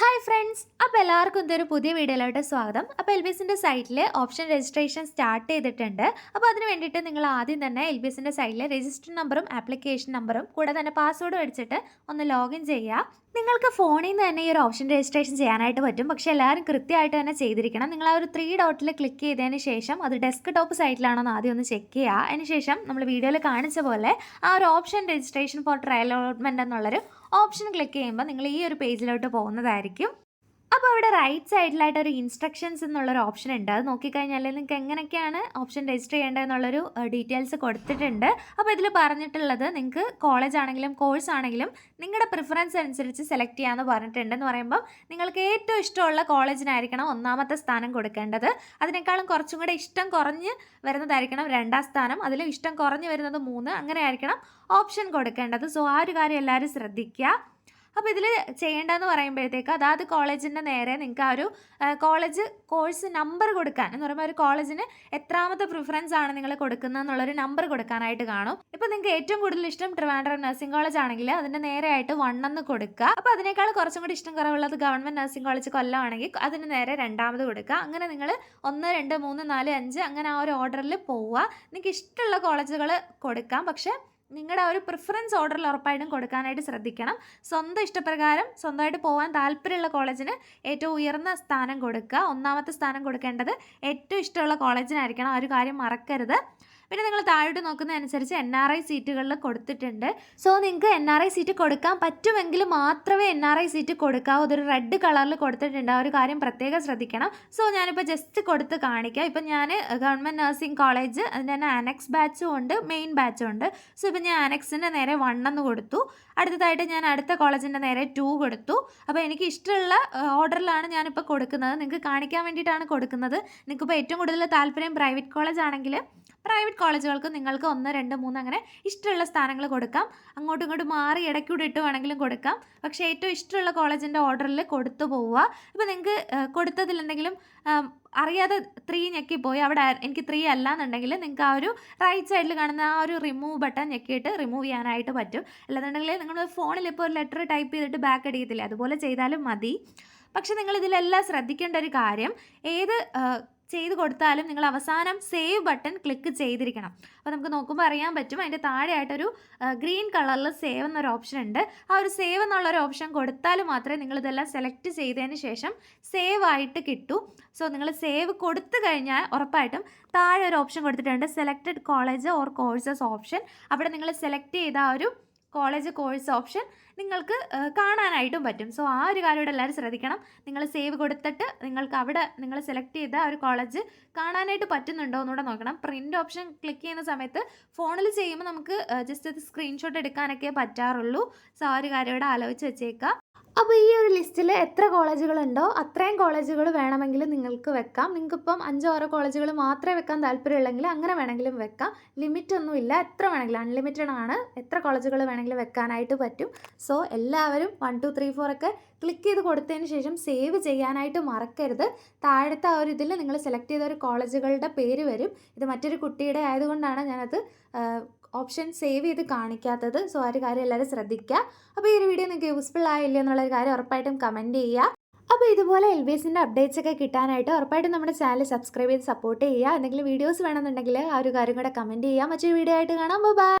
Hi friends അപ്പോൾ എല്ലാവർക്കും ഇതൊരു പുതിയ വീഡിയോയിലോട്ട് സ്വാഗതം. അപ്പോൾ എൽ ബി എസിന്റെ സൈറ്റിൽ ഓപ്ഷൻ രജിസ്ട്രേഷൻ സ്റ്റാർട്ട് ചെയ്തിട്ടുണ്ട്. അപ്പോൾ അതിന് വേണ്ടിയിട്ട് നിങ്ങൾ ആദ്യം തന്നെ എൽ ബി എസിന്റെ സൈറ്റിൽ രജിസ്റ്റർ നമ്പറും ആപ്ലിക്കേഷൻ നമ്പറും കൂടെ തന്നെ പാസ്വേഡും അടിച്ചിട്ട് ഒന്ന് ലോഗിൻ ചെയ്യുക. നിങ്ങൾക്ക് ഫോണിൽ നിന്ന് തന്നെ ഈ ഒരു ഓപ്ഷൻ രജിസ്ട്രേഷൻ ചെയ്യാനായിട്ട് പറ്റും. പക്ഷേ എല്ലാവരും കൃത്യമായിട്ട് തന്നെ ചെയ്തിരിക്കണം. നിങ്ങൾ ആ ഒരു ത്രീ ഡോട്ടിൽ ക്ലിക്ക് ചെയ്തതിന് ശേഷം അത് ഡെസ്ക് ടോപ്പ് സൈറ്റിലാണോ എന്ന് ആദ്യം ഒന്ന് ചെക്ക് ചെയ്യുക. അതിന് ശേഷം നമ്മൾ വീഡിയോയിൽ കാണിച്ച പോലെ ആ ഒരു option registration for trial allotment എന്നുള്ളൊരു ഓപ്ഷൻ ക്ലിക്ക് ചെയ്യുമ്പോൾ നിങ്ങൾ ഈ ഒരു പേജിലോട്ട് പോകുന്നതായിരിക്കും. അപ്പോൾ അവിടെ റൈറ്റ് സൈഡിലായിട്ട് ഒരു ഇൻസ്ട്രക്ഷൻസ് എന്നുള്ളൊരു ഓപ്ഷൻ ഉണ്ട്. അത് നോക്കിക്കഴിഞ്ഞാൽ നിങ്ങൾക്ക് എങ്ങനെയൊക്കെയാണ് ഓപ്ഷൻ രജിസ്റ്റർ ചെയ്യേണ്ടതെന്നുള്ളൊരു ഡീറ്റെയിൽസ് കൊടുത്തിട്ടുണ്ട്. അപ്പോൾ ഇതിൽ പറഞ്ഞിട്ടുള്ളത് നിങ്ങൾക്ക് കോളേജ് ആണെങ്കിലും കോഴ്സ് ആണെങ്കിലും നിങ്ങളുടെ പ്രിഫറൻസ് അനുസരിച്ച് സെലക്ട് ചെയ്യാമെന്ന് പറഞ്ഞിട്ടുണ്ടെന്ന് പറയുമ്പോൾ നിങ്ങൾക്ക് ഏറ്റവും ഇഷ്ടമുള്ള കോളേജിനായിരിക്കണം ഒന്നാമത്തെ സ്ഥാനം കൊടുക്കേണ്ടത്. അതിനേക്കാളും കുറച്ചും കൂടെ ഇഷ്ടം കുറഞ്ഞ് വരുന്നതായിരിക്കണം രണ്ടാം സ്ഥാനം. അതിലും ഇഷ്ടം കുറഞ്ഞ് വരുന്നത് മൂന്ന്. അങ്ങനെ ആയിരിക്കണം ഓപ്ഷൻ കൊടുക്കേണ്ടത്. സോ ആ ഒരു കാര്യം എല്ലാവരും ശ്രദ്ധിക്കുക അപ്പോൾ ഇതിൽ ചെയ്യേണ്ടതെന്ന് പറയുമ്പോഴത്തേക്ക് അതാത് കോളേജിന്റെ നേരെ നിങ്ങൾക്ക് ആ ഒരു കോളേജ് കോഴ്സ് നമ്പർ കൊടുക്കാൻ എന്ന് പറയുമ്പോൾ ഒരു കോളേജിന് എത്രാമത്തെ പ്രിഫറൻസ് ആണ് നിങ്ങൾ കൊടുക്കുന്നത് എന്നുള്ളൊരു നമ്പർ കൊടുക്കാനായിട്ട് കാണും. ഇപ്പോൾ നിങ്ങൾക്ക് ഏറ്റവും കൂടുതൽ ഇഷ്ടം ട്രിവാൻഡ്രം നഴ്സിംഗ് കോളേജ് ആണെങ്കിൽ അതിന്റെ നേരെയായിട്ട് വൺ എന്ന് കൊടുക്കുക. അപ്പോൾ അതിനേക്കാൾ കുറച്ചും കൂടി ഇഷ്ടം കുറവുള്ളത് ഗവൺമെന്റ് നഴ്സിംഗ് കോളേജ് കൊല്ലമാണെങ്കിൽ അതിന് നേരെ രണ്ടാമത് കൊടുക്കുക. അങ്ങനെ നിങ്ങൾ ഒന്ന് രണ്ട് മൂന്ന് നാല് അഞ്ച് അങ്ങനെ ആ ഒരു ഓർഡറിൽ പോവുക. നിങ്ങൾക്ക് ഇഷ്ടമുള്ള കോളേജുകൾ കൊടുക്കാം. പക്ഷേ നിങ്ങളുടെ ഒരു പ്രിഫറൻസ് ഓർഡറിൽ ഉറപ്പായിട്ടും കൊടുക്കാനായിട്ട് ശ്രദ്ധിക്കണം. സ്വന്തം ഇഷ്ടപ്രകാരം സ്വന്തമായിട്ട് പോകാൻ താല്പര്യമുള്ള കോളേജിന് ഏറ്റവും ഉയർന്ന സ്ഥാനം കൊടുക്കുക. ഒന്നാമത്തെ സ്ഥാനം കൊടുക്കേണ്ടത് ഏറ്റവും ഇഷ്ടമുള്ള കോളേജിനായിരിക്കണം ആ ഒരു കാര്യം മറക്കരുത്. പിന്നെ നിങ്ങൾ താഴോട്ട് നോക്കുന്ന അനുസരിച്ച് എൻ ആർ ഐ സീറ്റുകളിൽ കൊടുത്തിട്ടുണ്ട്. സോ നിങ്ങൾക്ക് എൻ ആർ ഐ സീറ്റ് കൊടുക്കാൻ പറ്റുമെങ്കിൽ മാത്രമേ എൻ ആർ ഐ സീറ്റ് കൊടുക്കാവൂ. അതൊരു റെഡ് കളറിൽ കൊടുത്തിട്ടുണ്ട്. ആ ഒരു കാര്യം പ്രത്യേകം ശ്രദ്ധിക്കണം. സോ ഞാനിപ്പോൾ ജസ്റ്റ് കൊടുത്ത് കാണിക്കാം. ഇപ്പം ഞാൻ ഗവൺമെന്റ് നഴ്സിംഗ് കോളേജ് അതിന്റെ തന്നെ അനക്സ് ബാച്ചും ഉണ്ട് മെയിൻ ബാച്ചും ഉണ്ട്. സോ ഇപ്പം ഞാൻ അനക്സിന്റെ നേരെ വൺ എന്ന് കൊടുത്തു. അടുത്തതായിട്ട് ഞാൻ അടുത്ത കോളേജിന്റെ നേരെ ടു കൊടുത്തു. അപ്പോൾ എനിക്ക് ഇഷ്ടമുള്ള ഓർഡറിലാണ് ഞാനിപ്പോൾ കൊടുക്കുന്നത്. നിങ്ങൾക്ക് കാണിക്കാൻ വേണ്ടിയിട്ടാണ് കൊടുക്കുന്നത്. നിങ്ങൾക്കിപ്പോൾ ഏറ്റവും കൂടുതൽ താല്പര്യം പ്രൈവറ്റ് കോളേജ് ആണെങ്കിൽ പ്രൈവറ്റ് കോളേജുകൾക്ക് നിങ്ങൾക്ക് ഒന്ന് രണ്ട് മൂന്ന് അങ്ങനെ ഇഷ്ടമുള്ള സ്ഥാനങ്ങൾ കൊടുക്കാം. അങ്ങോട്ടും ഇങ്ങോട്ടും മാറി ഇടയ്ക്കൂടെ ഇട്ട് വേണമെങ്കിലും കൊടുക്കാം. പക്ഷേ ഏറ്റവും ഇഷ്ടമുള്ള കോളേജിന്റെ ഓർഡറിൽ കൊടുത്തു പോവുക. ഇപ്പോൾ നിങ്ങൾക്ക് കൊടുത്തതിൽ എന്തെങ്കിലും അറിയാതെ ത്രീ ഞെക്കിപ്പോയി. അവിടെ എനിക്ക് ത്രീ അല്ല എന്നുണ്ടെങ്കിൽ നിങ്ങൾക്ക് ആ ഒരു റൈറ്റ് സൈഡിൽ കാണുന്ന ആ ഒരു റിമൂവ് ബട്ടൺ ഞെക്കിയിട്ട് റിമൂവ് ചെയ്യാനായിട്ട് പറ്റും. അല്ലാന്നുണ്ടെങ്കിൽ നിങ്ങൾ ഫോണിൽ ഇപ്പോൾ ഒരു ലെറ്റർ ടൈപ്പ് ചെയ്തിട്ട് ബാക്ക് അടിക്കത്തില്ലേ? അതുപോലെ ചെയ്താലും മതി. പക്ഷേ നിങ്ങൾ ഇതിലെല്ലാം ശ്രദ്ധിക്കേണ്ട ഒരു കാര്യം ഏത് ചെയ്ത് കൊടുത്താലും നിങ്ങൾ അവസാനം സേവ് ബട്ടൺ ക്ലിക്ക് ചെയ്തിരിക്കണം. അപ്പോൾ നമുക്ക് നോക്കുമ്പോൾ അറിയാൻ പറ്റും അതിന്റെ താഴെയായിട്ടൊരു ഗ്രീൻ കളറിൽ സേവ് എന്നൊരു ഓപ്ഷൻ ഉണ്ട്. ആ ഒരു സേവ് എന്നുള്ളൊരു ഓപ്ഷൻ കൊടുത്താൽ മാത്രമേ നിങ്ങൾ ഇതെല്ലാം സെലക്ട് ചെയ്തതിന് ശേഷം സേവ് ആയിട്ട് കിട്ടൂ. സോ നിങ്ങൾ സേവ് കൊടുത്തു കഴിഞ്ഞാൽ ഉറപ്പായിട്ടും താഴെ ഒരു ഓപ്ഷൻ കൊടുത്തിട്ടുണ്ട് selected college or courses option അവിടെ നിങ്ങൾ സെലക്ട് ചെയ്ത ആ ഒരു കോളേജ് കോഴ്സ് ഓപ്ഷൻ നിങ്ങൾക്ക് കാണാനായിട്ടും പറ്റും. സോ ആ ഒരു കാര്യം ഇവിടെ എല്ലാവരും ശ്രദ്ധിക്കണം. നിങ്ങൾ സേവ് കൊടുത്തിട്ട് നിങ്ങൾക്ക് അവിടെ നിങ്ങൾ സെലക്ട് ചെയ്ത ഒരു കോളേജ് കാണാനായിട്ട് പറ്റുന്നുണ്ടോ എന്നുകൂടെ നോക്കണം. പ്രിന്റ് ഓപ്ഷൻ ക്ലിക്ക് ചെയ്യുന്ന സമയത്ത് ഫോണിൽ ചെയ്യുമ്പോൾ നമുക്ക് ജസ്റ്റ് അത് സ്ക്രീൻഷോട്ട് എടുക്കാനൊക്കെ പറ്റാറുള്ളൂ. സോ ആ ഒരു കാര്യം ഇവിടെ ആലോചിച്ച് വെച്ചേക്കാം അപ്പോൾ ഈ ഒരു ലിസ്റ്റിൽ എത്ര കോളേജുകളുണ്ടോ അത്രയും കോളേജുകൾ വേണമെങ്കിൽ നിങ്ങൾക്ക് വെക്കാം. നിങ്ങൾക്കിപ്പം അഞ്ചോ ആറോ കോളേജുകൾ മാത്രമേ വെക്കാൻ താല്പര്യമുള്ളെങ്കിൽ അങ്ങനെ വേണമെങ്കിലും വെക്കാം. ലിമിറ്റ് ഒന്നുമില്ല എത്ര വേണമെങ്കിലും അൺലിമിറ്റഡ് ആണ്. എത്ര കോളേജുകൾ വേണമെങ്കിലും വെക്കാനായിട്ട് പറ്റും. സോ എല്ലാവരും വൺ ടു ത്രീ ഫോർ ഒക്കെ ക്ലിക്ക് ചെയ്ത് കൊടുത്തതിന് ശേഷം സേവ് ചെയ്യാനായിട്ട് മറക്കരുത്. താഴത്തെ ആ ഒരു ഇതിൽ നിങ്ങൾ സെലക്ട് ചെയ്ത ഒരു കോളേജുകളുടെ പേര് വരും. ഇത് മറ്റൊരു കുട്ടിയുടെ ആയതുകൊണ്ടാണ് ഞാനത് ഓപ്ഷൻ സേവ് ചെയ്ത് കാണിക്കാത്തത്. സോ ആ ഒരു കാര്യം എല്ലാവരും ശ്രദ്ധിക്കുക. അപ്പോൾ ഈ ഒരു വീഡിയോ നിങ്ങൾക്ക് യൂസ്ഫുൾ ആയില്ല എന്നുള്ളൊരു കാര്യം ഉറപ്പായിട്ടും കമന്റ് ചെയ്യുക. അപ്പോൾ ഇതുപോലെ എൽ ബി എസിന്റെ അപ്ഡേറ്റ്സ് ഒക്കെ കിട്ടാനായിട്ട് ഉറപ്പായിട്ടും നമ്മുടെ ചാനൽ സബ്സ്ക്രൈബ് ചെയ്ത് സപ്പോർട്ട് ചെയ്യുക. എന്തെങ്കിലും വീഡിയോസ് വേണമെന്നുണ്ടെങ്കിൽ ആ ഒരു കാര്യം കൂടെ കമന്റ് ചെയ്യുക. മറ്റൊരു വീഡിയോ ആയിട്ട് കാണാം. ബൈ